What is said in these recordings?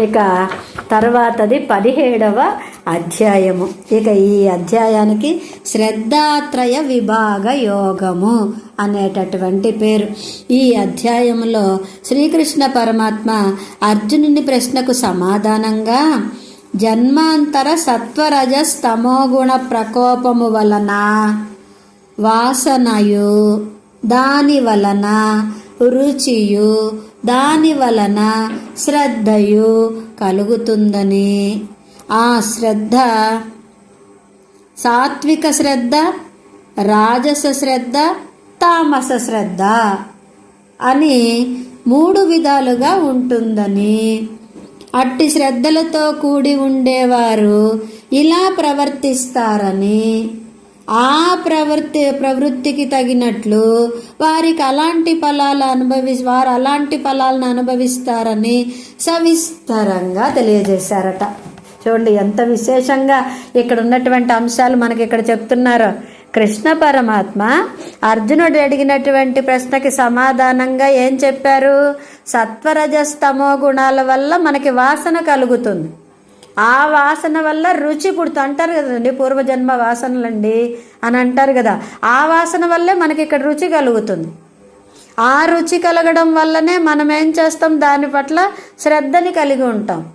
ఇక తర్వాతది పదిహేడవ అధ్యాయము. ఇక ఈ అధ్యాయానికి శ్రద్ధాత్రయ విభాగ యోగము అనేటటువంటి పేరు. ఈ అధ్యాయములో శ్రీకృష్ణ పరమాత్మ అర్జునుని ప్రశ్నకు సమాధానంగా జన్మాంతర సత్వరజస్తమోగుణ ప్రకోపము వలన వాసనయు దాని వలన రుచియు దాని వలన శ్రద్ధయు కలుగుతుందని. ఆ శ్రద్ధ సాత్విక శ్రద్ధ రాజస శ్రద్ధ తామస శ్రద్ధ అని మూడు విధాలుగా ఉంటుందని. అట్టి శ్రద్ధలతో కూడి ఉండేవారు ఇలా ప్రవర్తిస్తారని. ఆ ప్రవృత్తి ప్రవృత్తికి తగినట్లు వారికి అలాంటి ఫలాలు అనుభవి వారు అలాంటి ఫలాలను అనుభవిస్తారని సవిస్తరంగా తెలియజేశారట. చూడండి ఎంత విశేషంగా ఇక్కడ ఉన్నటువంటి అంశాలు మనకి ఇక్కడ చెప్తున్నారు. కృష్ణ పరమాత్మ అర్జునుడు అడిగినటువంటి ప్రశ్నకి సమాధానంగా ఏం చెప్పారు? సత్వరజస్తమో గుణాల వల్ల మనకి వాసన కలుగుతుంది. ఆ వాసన వల్ల రుచి పుడుతూ అంటారు కదండి పూర్వజన్మ వాసనలండి అని అంటారు కదా. ఆ వాసన వల్లే మనకి ఇక్కడ రుచి కలుగుతుంది. ఆ రుచి కలగడం వల్లనే మనం ఏం చేస్తాం దాని పట్ల శ్రద్ధని కలిగి ఉంటాం.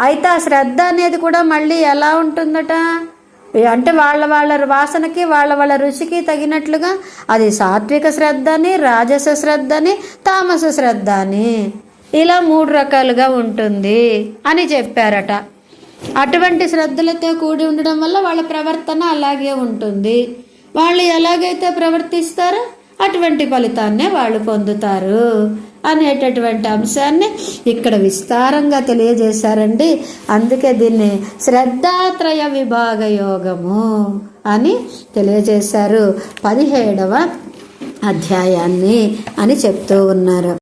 అయితే ఆ శ్రద్ధ అనేది కూడా మళ్ళీ ఎలా ఉంటుందట? అంటే వాళ్ళ వాళ్ళ వాసనకి వాళ్ళ వాళ్ళ రుచికి తగినట్లుగా అది సాత్విక శ్రద్ధ అని రాజస శ్రద్ధ అని తామస శ్రద్ధ అని ఇలా మూడు రకాలుగా ఉంటుంది అని చెప్పారట. అటువంటి శ్రద్ధలతో కూడి ఉండడం వల్ల వాళ్ళ ప్రవర్తన అలాగే ఉంటుంది. వాళ్ళు ఎలాగైతే ప్రవర్తిస్తారో అటువంటి ఫలితాన్నే వాళ్ళు పొందుతారు అనేటటువంటి అంశాన్ని ఇక్కడ విస్తారంగా తెలియజేశారండి. అందుకే దీన్ని శ్రద్ధాత్రయ విభాగ యోగము అని తెలియజేశారు పదిహేడవ అధ్యాయాన్ని అని చెప్తూ ఉన్నారు.